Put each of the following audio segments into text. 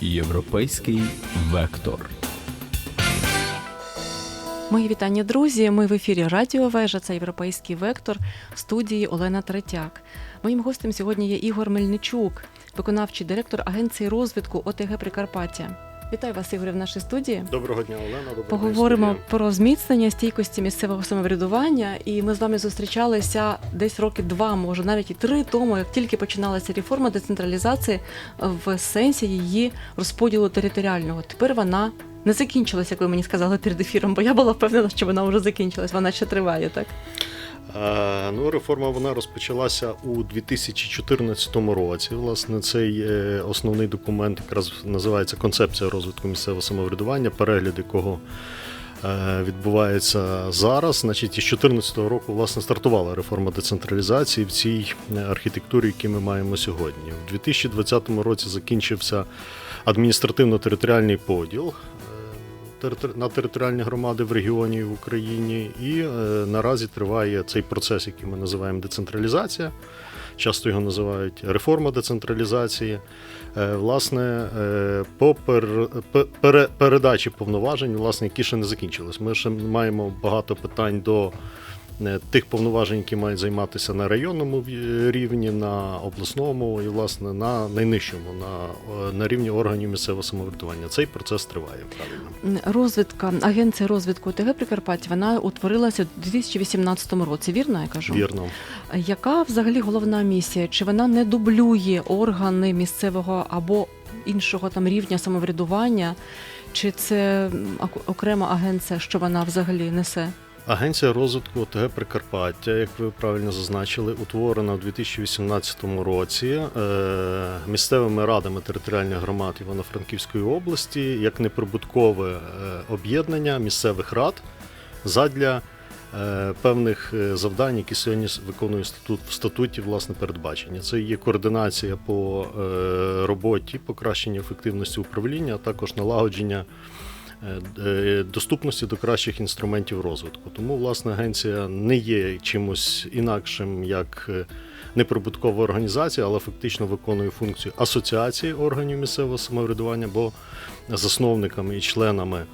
Європейський вектор. Мої вітання, друзі. Ми в ефірі Радіо Вежа, це європейський вектор в студії Олена Третяк. Моїм гостем сьогодні є Ігор Мельничук, виконавчий директор Агенції розвитку ОТГ Прикарпаття. Вітаю вас, Ігоре, в нашій студії. Доброго дня, Олена. Доброго Поговоримо дня, студія. про зміцнення стійкості місцевого самоврядування. І ми з вами зустрічалися десь роки два, може навіть і три тому, як тільки починалася реформа децентралізації в сенсі її розподілу територіального. Тепер вона не закінчилася, як ви мені сказали перед ефіром, бо я була впевнена, що вона вже закінчилась. Вона ще триває, так? Е, Ну, реформа вона розпочалася у 2014 році. Власне, цей е, основний документ якраз називається Концепція розвитку місцевого самоврядування, перегляд якого е, відбувається зараз. Значить, із 2014 року власне стартувала реформа децентралізації в цій архітектурі, яку ми маємо сьогодні. У 2020 році закінчився адміністративно-територіальний поділ. На територіальні громади в регіоні в Україні, і е, наразі триває цей процес, який ми називаємо децентралізація. Часто його називають реформа децентралізації. Е, Власне, е, по пер- пе- передачі повноважень, власне, які ще не закінчились. Ми ще маємо багато питань до тих повноважень, які мають займатися на районному рівні, на обласному і, власне, на найнижчому, на, е, на рівні органів місцевого самоврядування. Цей процес триває правильно. Розвідка агенція розвитку ОТГ Прикарпаття вона утворилася у 2018 році. Вірно, я кажу? Вірно. Яка взагалі головна місія? Чи вона не дублює органи місцевого або іншого там рівня самоврядування? Чи це окрема агенція, що вона взагалі несе? Агенція розвитку ОТГ Прикарпаття, як ви правильно зазначили, утворена у 2018 році е, місцевими радами територіальних громад Івано-Франківської області як неприбуткове е, об'єднання місцевих рад задля е, певних завдань, які сьогодні виконує статут в статуті власне передбачені. Це є координація по роботі, покращення ефективності управління, а також налагодження доступності до кращих інструментів розвитку. Тому, власне, агенція не є чимось інакшим як е, неприбуткова організація, але фактично виконує функцію асоціації органів місцевого самоврядування, бо засновниками і членами е,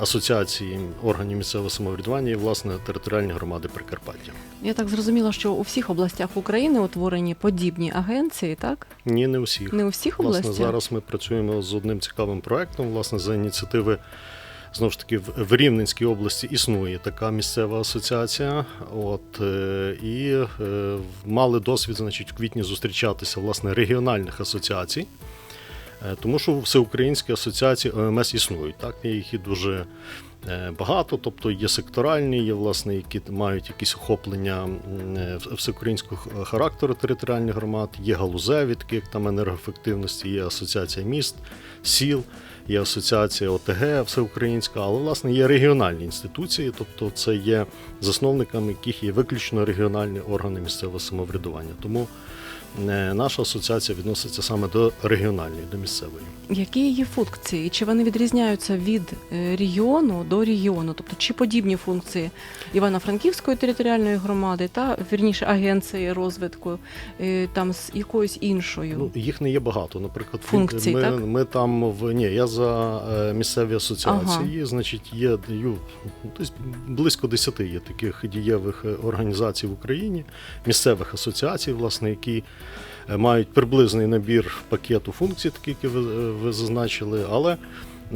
асоціації органів місцевого самоврядування є власне територіальні громади Прикарпаття. Я так зрозуміла, що у всіх областях України утворені подібні агенції, так? Ні, не у всіх. Не у всіх Власне, областях? зараз ми працюємо з одним цікавим проектом. Власне, за ініціативи знову ж таки в в Рівненській області існує така місцева асоціація. От е, і е, мали досвід, значить, в квітні зустрічатися власне регіональних асоціацій. Е, Тому що всеукраїнські асоціації ОМС існують. Так, їх і дуже е, багато, тобто є секторальні, є власне, які мають якісь охоплення е, всеукраїнського характеру територіальних громад, є галузеві, такі як там енергоефективності, є асоціація міст, сіл, є асоціація ОТГ всеукраїнська, але власне є регіональні інституції, тобто це є засновниками яких є виключно регіональні органи місцевого самоврядування. Тому наша асоціація відноситься саме до регіональної, до місцевої. Які її функції? Чи вони відрізняються від е, регіону до регіону? Тобто, чи подібні функції Івано-Франківської територіальної громади та вірніше агенції розвитку е, там з якоюсь іншою? Ну, їх не є багато. Наприклад, Функцій, ми, так? ми там в ні, я за е, місцеві асоціації. Значить, є ю, близько 10 є таких дієвих е, організацій в Україні, місцевих асоціацій, власне, які е, мають приблизний набір пакету функцій, такі, які ви, е, ви зазначили, але.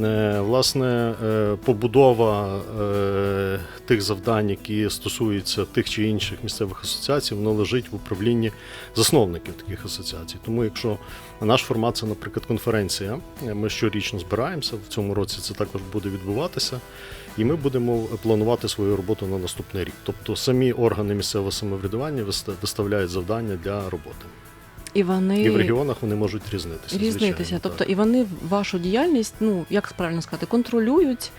е, Власне, е, побудова е, тих завдань, які стосуються тих чи інших місцевих асоціацій, воно лежить в управлінні засновників таких асоціацій. Тому, якщо наш формат це, наприклад, конференція, ми щорічно збираємося. В цьому році це також буде відбуватися, і ми будемо планувати свою роботу на наступний рік. Тобто самі органи місцевого самоврядування виста- виставляють завдання для роботи. І вони І в регіонах вони можуть різнитися. різнитися. звичайно, Тобто, так. і вони вашу діяльність, ну як правильно сказати, контролюють,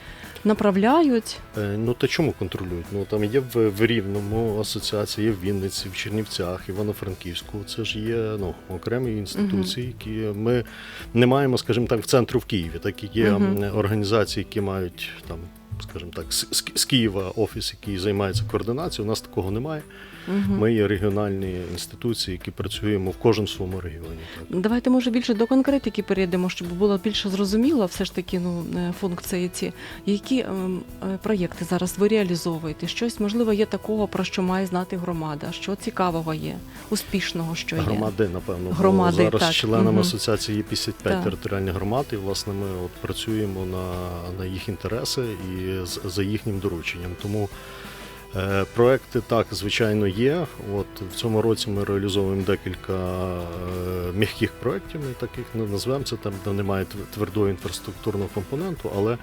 направляють. Е, Ну та чому контролюють? Ну там є в, в Рівному асоціація, є в Вінниці, в Чернівцях, Івано-Франківську. Це ж є ну, окремі інституції, які ми не маємо, скажімо так, в центру в Києві, так і є м, організації, які мають там скажімо так, з, з- Києва офіс, який займається координацією. У нас такого немає. Мгм. Ми є регіональні інституції, які працюємо в кожному своєму регіоні. Так. Давайте може більше до конкретики перейдемо, щоб було більше зрозуміло все ж таки ну, е, функції ці. Які ем, е, проєкти зараз ви реалізовуєте? Щось можливо є такого, про що має знати громада, що цікавого є, успішного, що є. Громади, напевно, Громади, зараз так. членами Мгм. асоціації є 55 Так. територіальних громад, і власне ми от працюємо на, на їх інтереси і за їхнім дорученням. Тому проекти так, звичайно, є. От в цьому році ми реалізовуємо декілька е, м'яких проєктів, ми таких не назвемо це там, де немає твердого інфраструктурного компоненту, але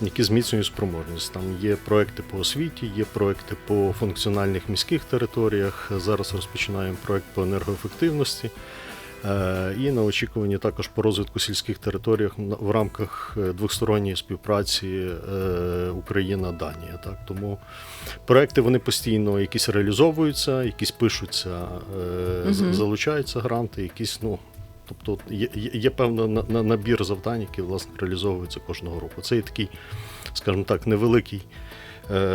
які зміцнюють спроможність. Там є проекти по освіті, є проекти по функціональних міських територіях. Зараз розпочинаємо проект по енергоефективності. Е, І на очікуванні також по розвитку сільських територіях в рамках е, двосторонньої співпраці е, Україна-Данія. Так тому проекти вони постійно якісь реалізовуються, якісь пишуться, Мгм. залучаються гранти, якісь ну. Тобто є, є, певний на- на- набір завдань, які власне реалізовуються кожного року. Це є такий, скажімо так, невеликий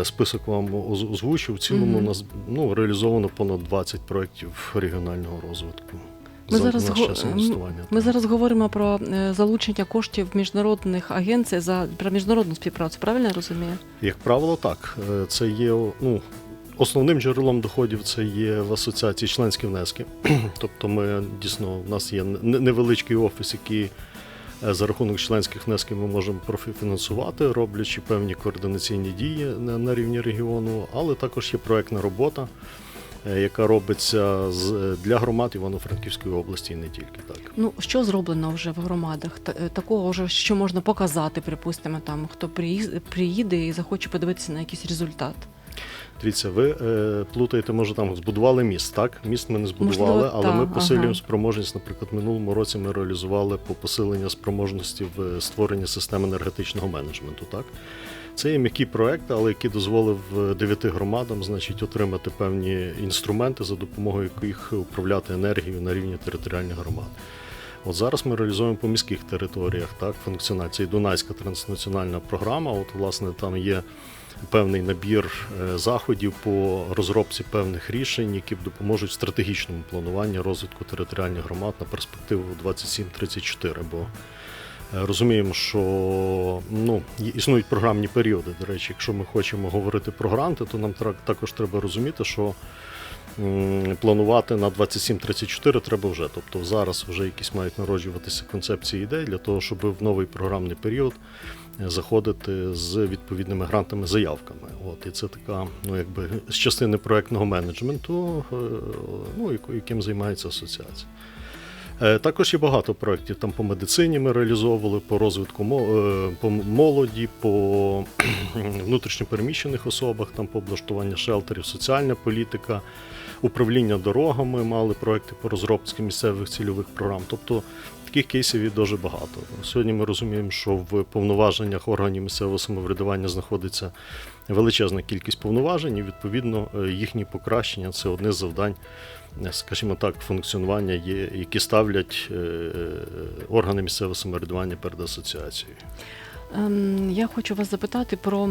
список вам оз- озвучу. В цілому Мгм. у нас ну, реалізовано понад 20 проєктів регіонального розвитку. Ми за зараз, го- ми зараз говоримо про е, залучення коштів міжнародних агенцій за про міжнародну співпрацю. Правильно я розумію? Як правило, так. Е, Це є ну, основним джерелом доходів це є в асоціації членські внески. Тобто ми дійсно в нас є невеличкий офіс, який е, за рахунок членських внесків ми можемо профінансувати, роблячи певні координаційні дії на рівні регіону, але також є проектна робота. Е, Яка робиться з для громад Івано-Франківської області і не тільки так. Ну що зроблено вже в громадах? Е, Такого вже що можна показати, припустимо, там хто приїде і захоче подивитися на якийсь результат. Дивіться, ви е, плутаєте, може там збудували міст, так? Міст ми не збудували, Можливо, але та, ми посилюємо ага. спроможність. Наприклад, минулому році ми реалізували по посиленню спроможності в створенні системи енергетичного менеджменту. Так? Це є м'який проект, але який дозволив е, дев'яти громадам значить, отримати певні інструменти, за допомогою яких управляти енергією на рівні територіальних громад. От зараз ми реалізуємо по міських територіях так, функціонації Дунайська транснаціональна програма. От, власне, там є певний набір е, заходів по розробці певних рішень, які допоможуть в стратегічному плануванні розвитку територіальних громад на перспективу 27-34. Бо розуміємо, що ну, існують програмні періоди. До речі, якщо ми хочемо говорити про гранти, то нам також треба розуміти, що планувати на 27-34 треба вже. Тобто зараз вже якісь мають народжуватися концепції ідей для того, щоб в новий програмний період е, заходити з відповідними грантами заявками. От і це така, ну якби з частини проектного менеджменту, е, ну яким займається асоціація. Е, Також є багато проєктів там по медицині ми реалізовували, по розвитку е, по молоді, по внутрішньопереміщених особах, там по облаштуванню шелтерів, соціальна політика, управління дорогами, мали проекти по розробці місцевих цільових програм. Тобто таких кейсів є дуже багато. Сьогодні ми розуміємо, що в повноваженнях органів місцевого самоврядування знаходиться величезна кількість повноважень, і відповідно е, їхні покращення це одне з завдань, е, скажімо так, функціонування, які ставлять е, органи місцевого самоврядування перед асоціацією. Ем, Я хочу вас запитати про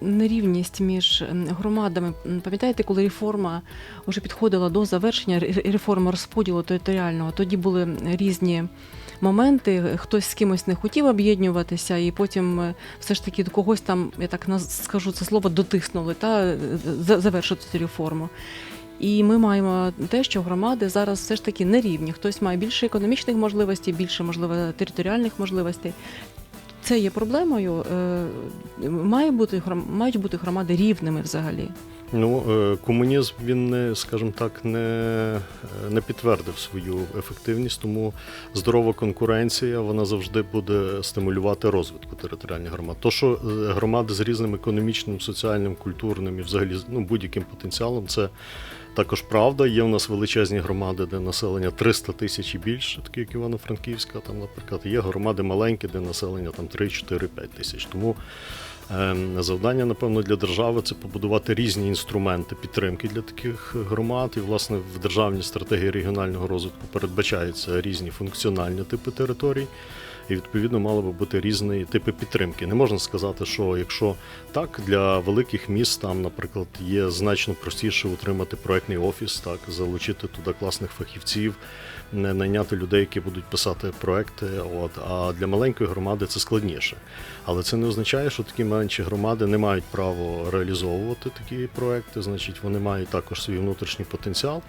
нерівність між громадами. Пам'ятаєте, коли реформа вже підходила до завершення ре- реформи розподілу територіального, тоді були різні моменти. Хтось з кимось не хотів об'єднуватися, і потім е, все ж таки до когось там, я так скажу це слово, дотиснули та е, завершити цю реформу. І ми маємо те, що громади зараз все ж таки нерівні. Хтось має більше економічних можливостей, більше можливо територіальних можливостей. Це є проблемою. Е, Має бути мають бути громади рівними взагалі. Ну, е, комунізм він не, скажімо так, не, е, не підтвердив свою ефективність, тому здорова конкуренція вона завжди буде стимулювати розвитку територіальних громад. То, що громади з різним економічним, соціальним, культурним і взагалі ну, будь-яким потенціалом, це також правда. Є у нас величезні громади, де населення 300 тисяч і більше, такі як Івано-Франківська, там, наприклад, є громади маленькі, де населення там 3, 4, 5 тисяч. Тому Ем, Завдання, напевно, для держави це побудувати різні інструменти підтримки для таких громад. І, власне, в державній стратегії регіонального розвитку передбачаються різні функціональні типи територій, і відповідно мали би бути різні типи підтримки. Не можна сказати, що якщо так для великих міст там, наприклад, є значно простіше утримати проектний офіс, так залучити туди класних фахівців, не найняти людей, які будуть писати проекти. От а для маленької громади це складніше. Але це не означає, що такі менші громади не мають право реалізовувати такі проекти. Значить, вони мають також свій внутрішній потенціал.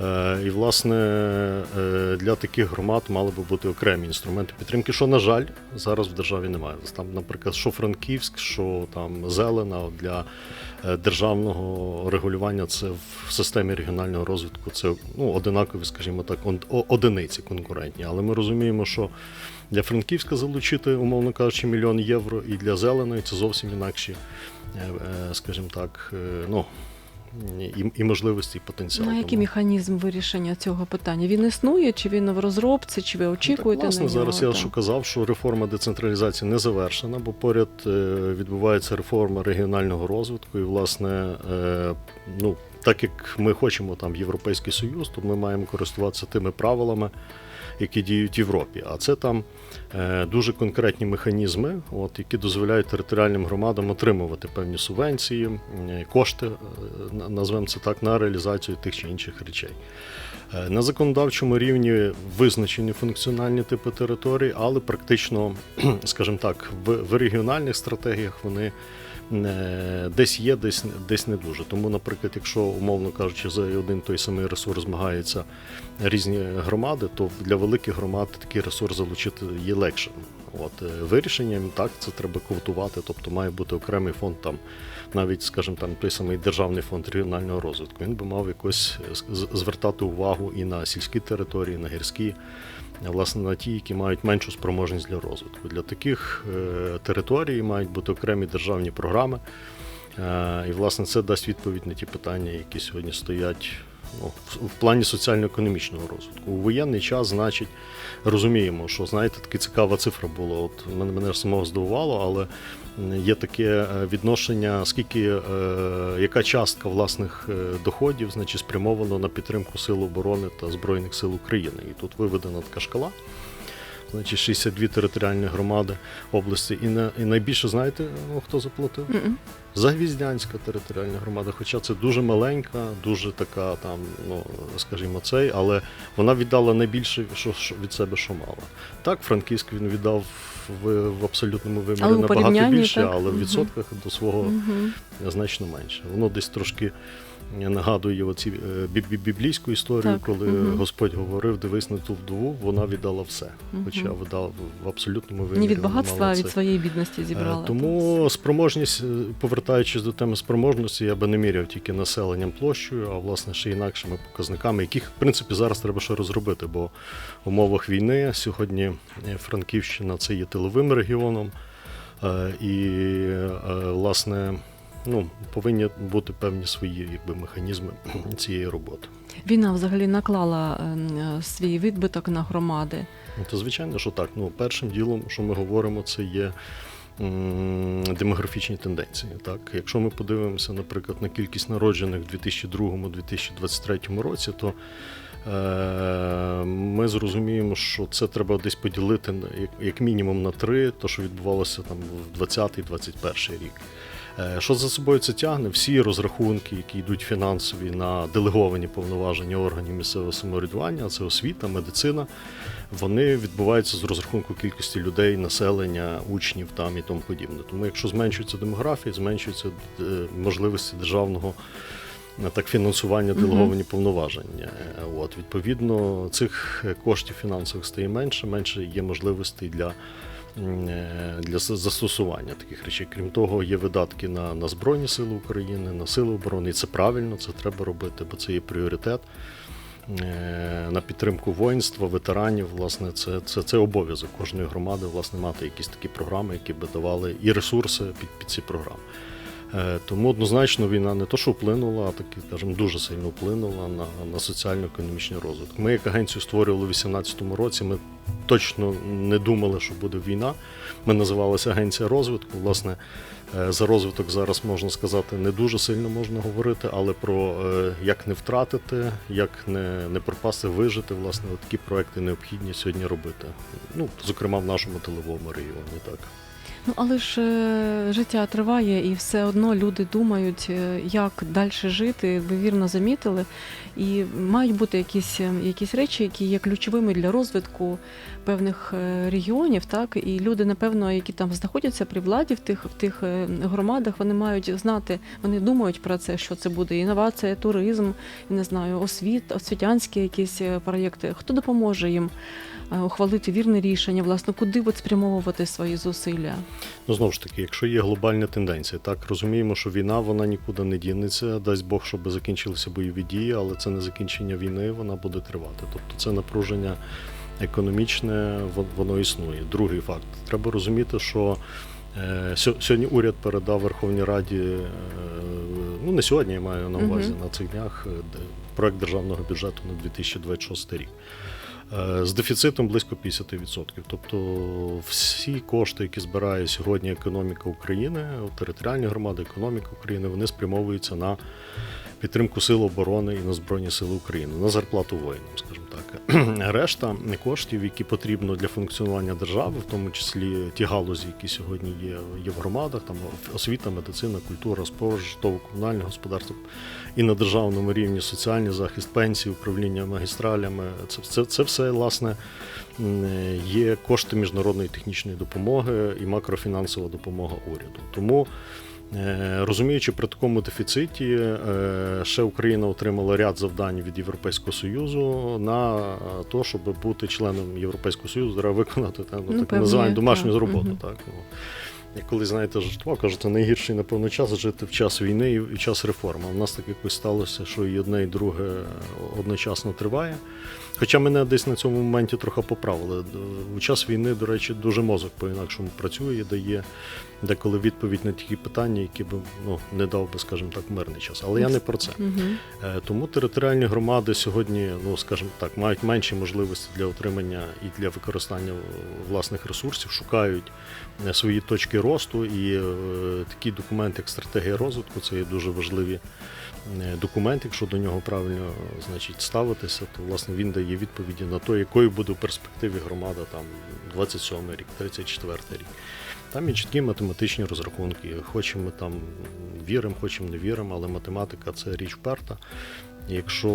Е, І, власне, е, для таких громад мали би бути окремі інструменти підтримки, що, на жаль, зараз в державі немає. Там, наприклад, що Франківськ, що там Зелена для е, державного регулювання це в системі регіонального розвитку. Це ну, одинакові, скажімо так, одиниці конкурентні. Але ми розуміємо, що для Франківська залучити, умовно кажучи, мільйон євро, і для зеленої це зовсім інакші, скажімо так, ну. І, і можливості, і потенціал. На який механізм вирішення цього питання? Він існує, чи він в розробці, чи ви очікуєте так, власне, на нього? зараз я що казав, що реформа децентралізації не завершена, бо поряд е, відбувається реформа регіонального розвитку. І, власне, е, ну, так як ми хочемо там Європейський Союз, то ми маємо користуватися тими правилами, які діють в Європі. А це там дуже конкретні механізми, от, які дозволяють територіальним громадам отримувати певні субвенції, е, кошти, е, на- назвемо це так, на реалізацію тих чи інших речей. Е, На законодавчому рівні визначені функціональні типи територій, але практично, скажімо так, в, регіональних стратегіях вони е, десь є, десь, десь не дуже. Тому, наприклад, якщо, умовно кажучи, за один той самий ресурс змагаються різні громади, то для великих громад такий ресурс залучити є легше. От е, вирішенням так це треба квотувати, тобто має бути окремий фонд там, навіть, скажімо, там той самий державний фонд регіонального розвитку. Він би мав якось звертати увагу і на сільські території, і на гірські, власне, на ті, які мають меншу спроможність для розвитку. Для таких е, територій мають бути окремі державні програми. Е, І, власне, це дасть відповідь на ті питання, які сьогодні стоять в- плані соціально-економічного розвитку. У воєнний час, значить, розуміємо, що знаєте, така цікава цифра була. От мене, мене самого здивувало, але є таке е, відношення, скільки е, яка частка власних е, доходів значить, спрямована на підтримку Сил оборони та Збройних сил України. І тут виведена така шкала. Значить, 62 територіальні громади області. І, на, і найбільше знаєте, ну, хто заплатив? Мгм. Загвіздянська територіальна громада, хоча це дуже маленька, дуже така там, ну скажімо, цей, але вона віддала найбільше що, що від себе, що мала. Так, Франківськ він віддав в, в абсолютному вимірі набагато більше, так? але в відсотках до свого Мгм. значно менше. Воно десь трошки нагадує оці е, бі- бі- біблійську історію, Так, коли мгм. Господь говорив, дивись на ту вдову, вона віддала все. Мгм. Хоча видав в абсолютному вимірі. Не від багатства, а від своєї бідності зібрала. Е, Тому спроможність, е, повертаючись до теми спроможності, я би не міряв тільки населенням площею, а власне ще інакшими показниками, яких в принципі зараз треба ще розробити, бо в умовах війни сьогодні Франківщина це є тиловим регіоном, і власне. Ну, повинні бути певні свої якби, механізми цієї роботи. Війна взагалі наклала ем, е, свій відбиток на громади. Ну, То звичайно, що так. Ну, першим ділом, що ми говоримо, це є демографічні тенденції. Так? Якщо ми подивимося, наприклад, на кількість народжених в 2002-2023 році, то е, ми зрозуміємо, що це треба десь поділити як, мінімум на три, то що відбувалося там в 20-21 рік. Е, Що за собою це тягне? Всі розрахунки, які йдуть фінансові на делеговані повноваження органів місцевого самоврядування, це освіта, медицина, вони відбуваються з розрахунку кількості людей, населення, учнів там і тому подібне. Тому якщо зменшується демографія, зменшуються е, можливості державного е, так фінансування делеговані повноваження. Е, От відповідно цих коштів фінансових стає менше, менше є можливостей для. Е, Для застосування таких речей. Крім того, є видатки на, на Збройні Сили України, на Сили оборони. І це правильно, це треба робити, бо це є пріоритет. Е, На підтримку воїнства, ветеранів, власне, це, це, це обов'язок кожної громади власне, мати якісь такі програми, які би давали і ресурси під, під ці програми. Е, Тому однозначно війна не то, що вплинула, а таки, скажімо, дуже сильно вплинула на, на соціально-економічний розвиток. Ми як агенцію створювали у 2018 році. Ми точно не думали, що буде війна. Ми називалися Агенція розвитку. Власне, е, за розвиток зараз можна сказати не дуже сильно можна говорити, але про е, як не втратити, як не, не пропасти, вижити, власне, такі проекти необхідні сьогодні робити. Ну, зокрема, в нашому тиловому регіоні. Так. Ну але ж е, життя триває, і все одно люди думають, е, як далі жити. Ви вірно замітили. І мають бути якісь, е, якісь речі, які є ключовими для розвитку певних е, регіонів. Так і люди, напевно, які там знаходяться при владі в тих в тих е, громадах, вони мають знати, вони думають про це, що це буде інновація, туризм, не знаю, освіт, освітянські якісь е, проєкти. Хто допоможе їм ухвалити вірне рішення, власне, куди от спрямовувати свої зусилля? Ну, знову ж таки, якщо є глобальна тенденція, так розуміємо, що війна вона нікуди не дінеться. Дасть Бог, щоб закінчилися бойові дії, але це не закінчення війни, вона буде тривати. Тобто це напруження економічне, воно існує. Другий факт. Треба розуміти, що е, сьогодні уряд передав Верховній Раді, е, ну не сьогодні я маю на увазі, на цих днях е, проект державного бюджету на 2026 рік. З дефіцитом близько 50%. Тобто всі кошти, які збирає сьогодні економіка України, територіальні громади, економіка України, вони спрямовуються на підтримку сил оборони і на Збройні Сили України, на зарплату воїнам, скажімо так. Решта коштів, які потрібно для функціонування держави, в тому числі ті галузі, які сьогодні є, є в громадах, там освіта, медицина, культура, спорт, житлово-комунальне господарство і на державному рівні соціальний захист, пенсії, управління магістралями. Це, це, це все власне є кошти міжнародної технічної допомоги і макрофінансова допомога уряду. Тому. Е, Розуміючи при такому дефіциті, е, ще Україна отримала ряд завдань від Європейського Союзу на те, щоб бути членом Європейського Союзу, треба виконати там, ну, Ну, так називаємо домашню так, роботу. мгм. Так, ну. Коли знаєте, жертва кажуть, це найгірший, напевно, час жити в час війни і в час реформи. У нас так якось сталося, що і одне, і друге одночасно триває. Хоча мене десь на цьому моменті трохи поправили. У час війни, до речі, дуже мозок по-інакшому працює, дає деколи відповідь на такі питання, які б ну, не дав би, скажімо так, мирний час. Але я не про це. Угу. Е, Тому територіальні громади сьогодні, ну скажімо так, мають менші можливості для отримання і для використання е, власних ресурсів, шукають е, свої точки росту, і е, такі документи, як стратегія розвитку, це є дуже важливі е, документи. Якщо до нього правильно значить, ставитися, то власне він дає відповіді на те, якою буде в перспективі громада там 27 рік, 34 рік. Там є чіткі математичні розрахунки. Хочемо ми там віримо, хочемо не віримо, але математика це річ вперта. Якщо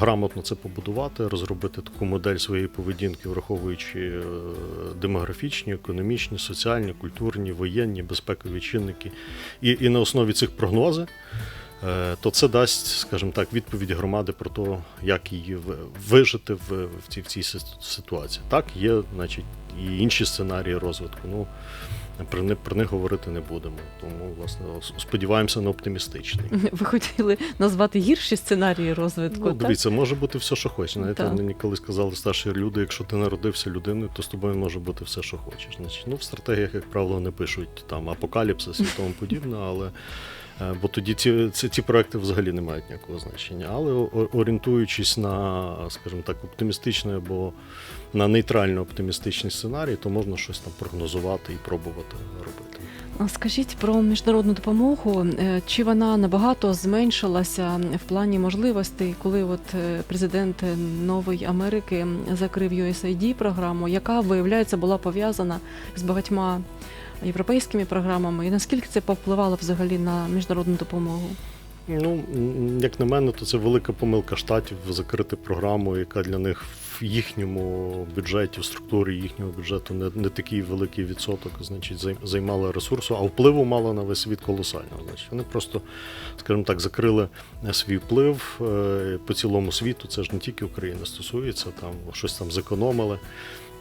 грамотно це побудувати, розробити таку модель своєї поведінки, враховуючи е, демографічні, економічні, соціальні, культурні, воєнні, безпекові чинники, і, і на основі цих прогнозів, е, то це дасть, скажімо так, відповідь громади про те, як її вижити в, в, цій, в цій ситуації. Так, є, значить, і інші сценарії розвитку. Ну, про них, про них говорити не будемо. Тому, власне, сподіваємося на оптимістичний. Ви хотіли назвати гірші сценарії розвитку? Ну, так? дивіться, може бути все, що хочеш. Знаєте, Так. мені колись казали старші люди, якщо ти народився людиною, то з тобою може бути все, що хочеш. Значить, ну, в стратегіях, як правило, не пишуть там апокаліпсис і тому подібне, але. Е, Бо тоді ці, ці, ці проекти взагалі не мають ніякого значення. Але орієнтуючись на, скажімо так, оптимістичний або на нейтрально оптимістичний сценарій, то можна щось там прогнозувати і пробувати робити. Скажіть про міжнародну допомогу. Е, Чи вона набагато зменшилася в плані можливостей, коли от е, президент Нової Америки закрив USAID програму, яка виявляється була пов'язана з багатьма європейськими програмами, і наскільки це повпливало взагалі на міжнародну допомогу? Ну, як на мене, то це велика помилка штатів закрити програму, яка для них в їхньому бюджеті, в структурі їхнього бюджету не, не такий великий відсоток, значить, займала ресурсу, а впливу мала на весь світ колосального. Значить, вони просто, скажімо так, закрили е, свій вплив е, по цілому світу. Це ж не тільки України стосується, там щось там зекономили.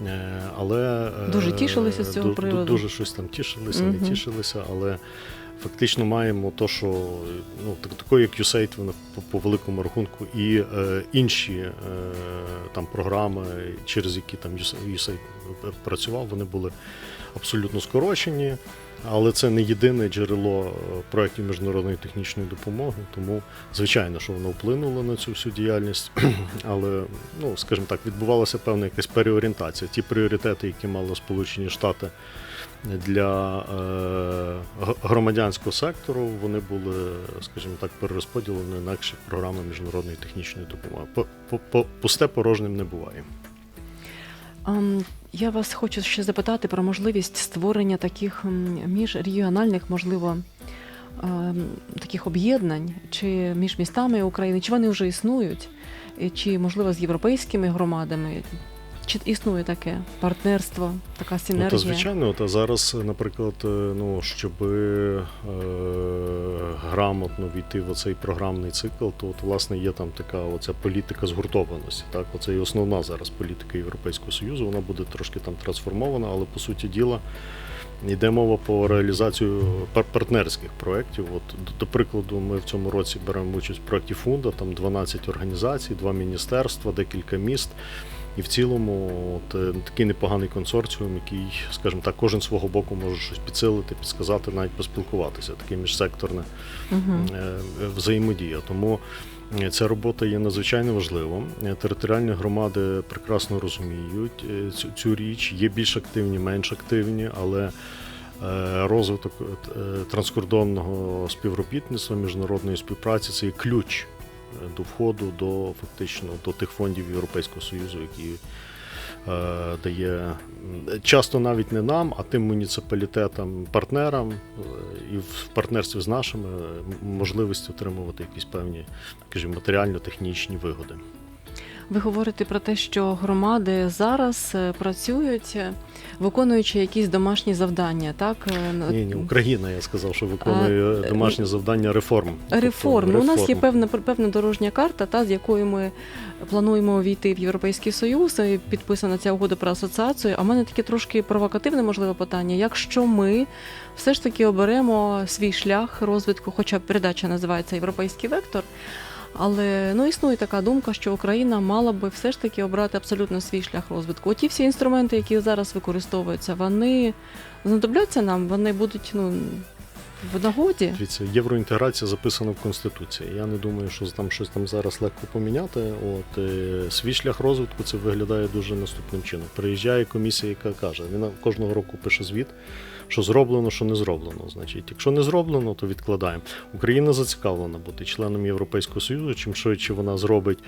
Е, Але е, Дуже тішилися з цього ду- ду- приводу. Дуже щось там тішилися, угу. не тішилися, але фактично маємо то, що ну, так, такою, як USAID, вона по, по великому рахунку, і е, інші е, там програми, через які там USAID працював, вони були абсолютно скорочені. Але це не єдине джерело е, проєктів міжнародної технічної допомоги, тому звичайно, що воно вплинуло на цю всю діяльність. Але, ну скажімо так, відбувалася певна якась переорієнтація. Ті пріоритети, які мали Сполучені Штати для е, громадянського сектору, вони були, скажімо так, перерозподілені на інші програми міжнародної технічної допомоги. По, по, по, пусте порожнім не буває. Ам, Я вас хочу ще запитати про можливість створення таких міжрегіональних, можливо, ем, таких об'єднань чи між містами України, чи вони вже існують, чи можливо з європейськими громадами. Чи існує таке партнерство, така Ну, синергія? та звичайно, та зараз, наприклад, е, ну щоб е, грамотно війти в оцей програмний цикл, то от, власне є там така оця політика згуртованості. Так, оце і основна зараз політика Європейського Союзу. Вона буде трошки там трансформована, але по суті діла. Йде мова по реалізацію пар- партнерських проєктів. От, до, до прикладу, ми в цьому році беремо участь в проєкті Фунда, там 12 організацій, два міністерства, декілька міст. І в цілому от, е, такий непоганий консорціум, який, скажімо так, кожен свого боку може щось підсилити, підсказати, навіть поспілкуватися. Таке міжсекторне е, взаємодія. Тому е, ця робота є надзвичайно важливою. Е, Територіальні громади прекрасно розуміють цю, цю річ. Є більш активні, менш активні, але розвиток транскордонного співробітництва, міжнародної співпраці це є ключ до входу до фактично до тих фондів Європейського Союзу, які е, дає часто навіть не нам, а тим муніципалітетам, партнерам е, і в партнерстві з нашими можливість отримувати якісь певні, скажімо, матеріально-технічні вигоди. Ви говорите про те, що громади зараз е, працюють, е, виконуючи якісь домашні завдання, так? Е, Ні, ні, Україна, я сказав, що виконує А, домашнє завдання реформ. Тобто Реформ. Ну, У нас є реформ. певна певна дорожня карта, та з якою ми плануємо увійти в Європейський Союз. і Підписана ця угода про асоціацію. А в мене таке трошки провокативне, можливе питання. Якщо ми все ж таки оберемо свій шлях розвитку, хоча передача називається Європейський вектор. Але ну існує така думка, що Україна мала би все ж таки обрати абсолютно свій шлях розвитку. Оті всі інструменти, які зараз використовуються, вони знадобляться нам, вони будуть ну в нагоді. Дивіться, євроінтеграція записана в Конституції. Я не думаю, що там щось там зараз легко поміняти. От е, свій шлях розвитку це виглядає дуже наступним чином. Приїжджає комісія, яка каже: вона кожного року пише звіт, що зроблено, що не зроблено. Значить, якщо не зроблено, то відкладаємо. Україна зацікавлена бути членом Європейського Союзу. Чим швидше вона зробить.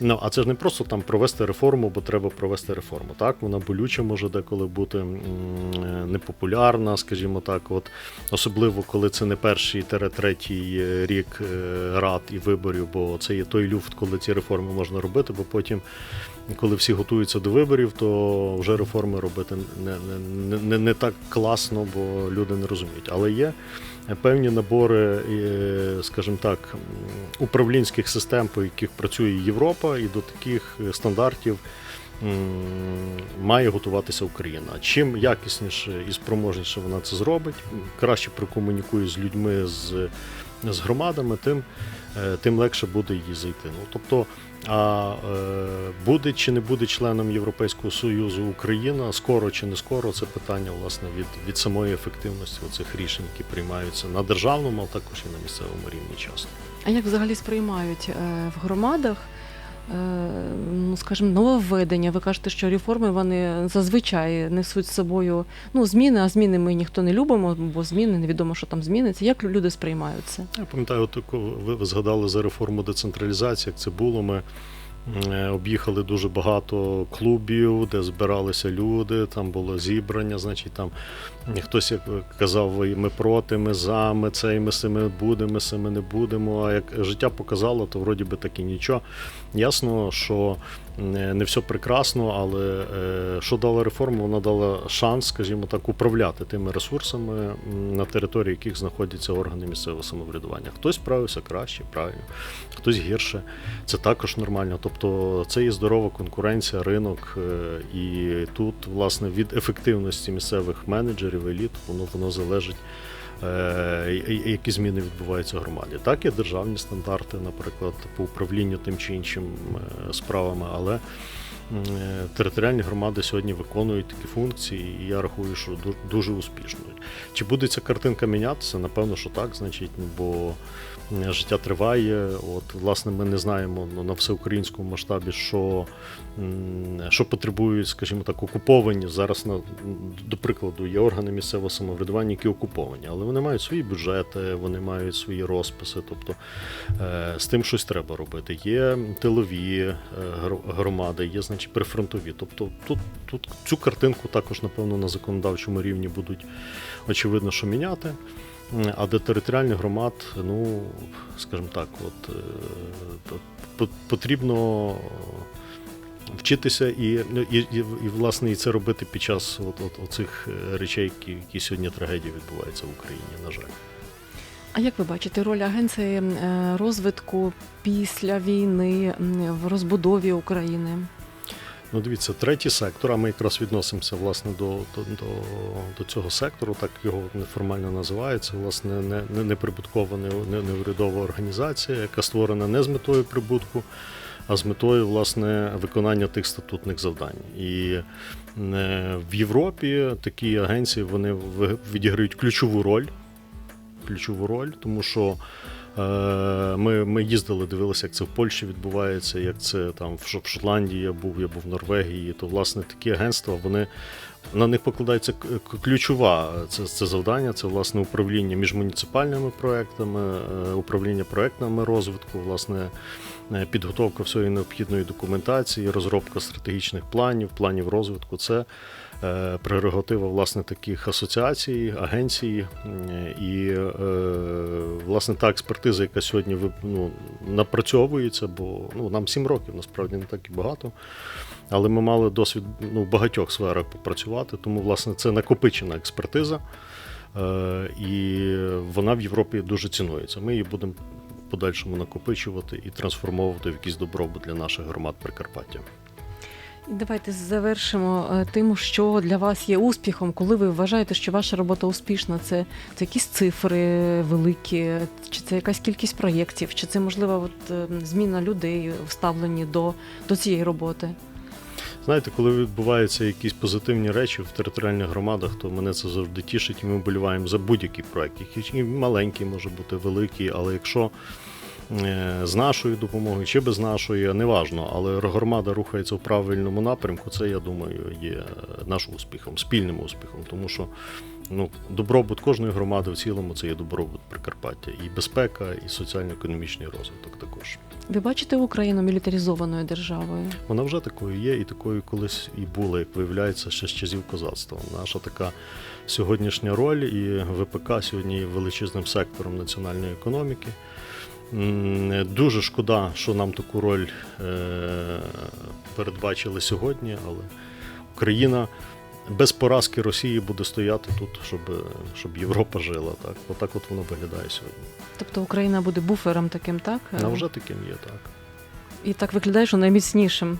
Ну а це ж не просто там провести реформу, бо треба провести реформу. Так, вона болюча може деколи бути е, непопулярна, скажімо так, от особливо коли це не перший третій е, рік е, рад і виборів, бо це є той люфт, коли ці реформи можна робити, бо потім. Коли всі готуються до виборів, то вже реформи робити не, не, не, не так класно, бо люди не розуміють. Але є певні набори, скажімо так, управлінських систем, по яких працює Європа, і до таких стандартів має готуватися Україна. Чим якісніше і спроможніше вона це зробить, краще прокомунікує з людьми, з, з громадами, тим, е, тим легше буде її зайти. Ну, тобто, а е, буде чи не буде членом Європейського Союзу Україна, скоро чи не скоро, це питання власне від, від самої ефективності цих рішень, які приймаються на державному, а також і на місцевому рівні часу. А як взагалі сприймають е, в громадах, ну скажімо, нововведення? Ви кажете, що реформи вони зазвичай несуть з собою ну, зміни, а зміни ми ніхто не любимо, бо зміни невідомо, що там зміниться. Як люди сприймають це? Я пам'ятаю, таку- ви, згадали за реформу децентралізації, як це було. Ми е, об'їхали дуже багато клубів, де збиралися люди, там було зібрання, значить там хтось казав, ми проти, ми за, ми це, і ми сими будемо, ми сими не будемо. А як життя показало, то вроді би так і нічого. Ясно, що е, не все прекрасно, але е, що дала реформа, вона дала шанс, скажімо так, управляти тими ресурсами, на території яких знаходяться органи місцевого самоврядування. Хтось справився краще, правильно, хтось гірше. Це також нормально. Тобто це є здорова конкуренція, ринок, е, і тут, власне, від ефективності місцевих менеджерів, еліт, воно воно залежить. Е, і- і- Які зміни відбуваються в громаді? Так, є державні стандарти, наприклад, по управлінню тим чи іншим е, справами, але е, територіальні громади сьогодні виконують такі функції, і я рахую, що дуже успішно. Чи буде ця картинка мінятися? Напевно, що так, значить, бо життя триває. От, власне, ми не знаємо ну, на всеукраїнському масштабі, що, що потребують, скажімо так, окуповані. Зараз, на, до прикладу, є органи місцевого самоврядування, які окуповані, але вони мають свої бюджети, вони мають свої розписи. Тобто е, з тим щось треба робити. Є тилові е, громади, є, значить, прифронтові. Тобто тут, тут цю картинку також, напевно, на законодавчому рівні будуть очевидно, що міняти. А до територіальних громад, ну, скажімо так, от, е, по- по- потрібно вчитися і, ну, і, і, і, власне, і це робити під час от, от, оцих е, речей, які, які сьогодні трагедії відбуваються в Україні, на жаль. А як ви бачите роль агенції е, розвитку після війни в розбудові України? Ну, дивіться, третій сектор, а ми якраз відносимося власне до, до, до, цього сектору, так його неформально називається. Власне, не, не, неприбуткова не, не урядова організація, яка створена не з метою прибутку, а з метою власне виконання тих статутних завдань. І е, в Європі такі агенції вони відіграють ключову роль. Ключову роль, тому що Е, Ми, ми їздили, дивилися, як це в Польщі відбувається, як це там в Шотландії я був, я був в Норвегії. То власне такі агентства, вони на них покладається ключова це, це завдання, це власне управління між муніципальними проектами, е, управління проектами розвитку, власне, е, підготовка всієї необхідної документації, розробка стратегічних планів, планів розвитку. Це прерогатива власне таких асоціацій, агенцій і е, власне та експертиза, яка сьогодні ну, напрацьовується, бо ну, нам 7 років насправді не так і багато. Але ми мали досвід ну, в багатьох сферах попрацювати, тому власне це накопичена експертиза, е, і вона в Європі дуже цінується. Ми її будемо подальшому накопичувати і трансформовувати в якийсь добробут для наших громад Прикарпаття. Давайте завершимо е, тим, що для вас є успіхом, коли ви вважаєте, що ваша робота успішна. Це, це якісь цифри великі, чи це якась кількість проєктів, чи це можливо от, е, зміна людей вставлені до, до цієї роботи. Знаєте, коли відбуваються якісь позитивні речі в територіальних громадах, то мене це завжди тішить, і ми вболіваємо за будь-який проект, який маленький може бути великий, але якщо з нашою допомогою чи без нашої, неважно, але громада рухається в правильному напрямку, це, я думаю, є наш успіхом, спільним успіхом, тому що ну, добробут кожної громади в цілому це є добробут Прикарпаття, і безпека, і соціально-економічний розвиток також. Ви бачите Україну мілітаризованою державою? Вона вже такою є, і такою колись і була, як виявляється, ще з часів козацтва. Наша така сьогоднішня роль і ВПК сьогодні є величезним сектором національної економіки. Дуже шкода, що нам таку роль е, передбачили сьогодні, але Україна без поразки Росії буде стояти тут, щоб, щоб Європа жила. Так, отак от воно виглядає сьогодні. Тобто Україна буде буфером таким, так? Вона вже таким є так. І так виглядає, що найміцнішим.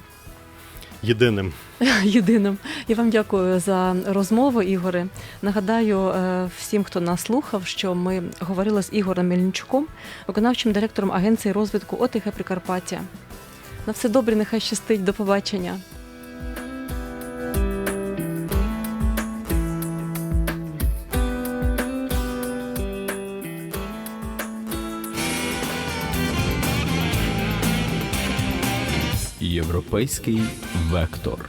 Єдиним. єдиним. Я вам дякую за розмову, Ігоре. Нагадаю е, всім, хто нас слухав, що ми говорили з Ігорем Мельничуком, виконавчим директором Агенції розвитку ОТГ Прикарпаття. На все добре, нехай щастить. До побачення. Європейський вектор.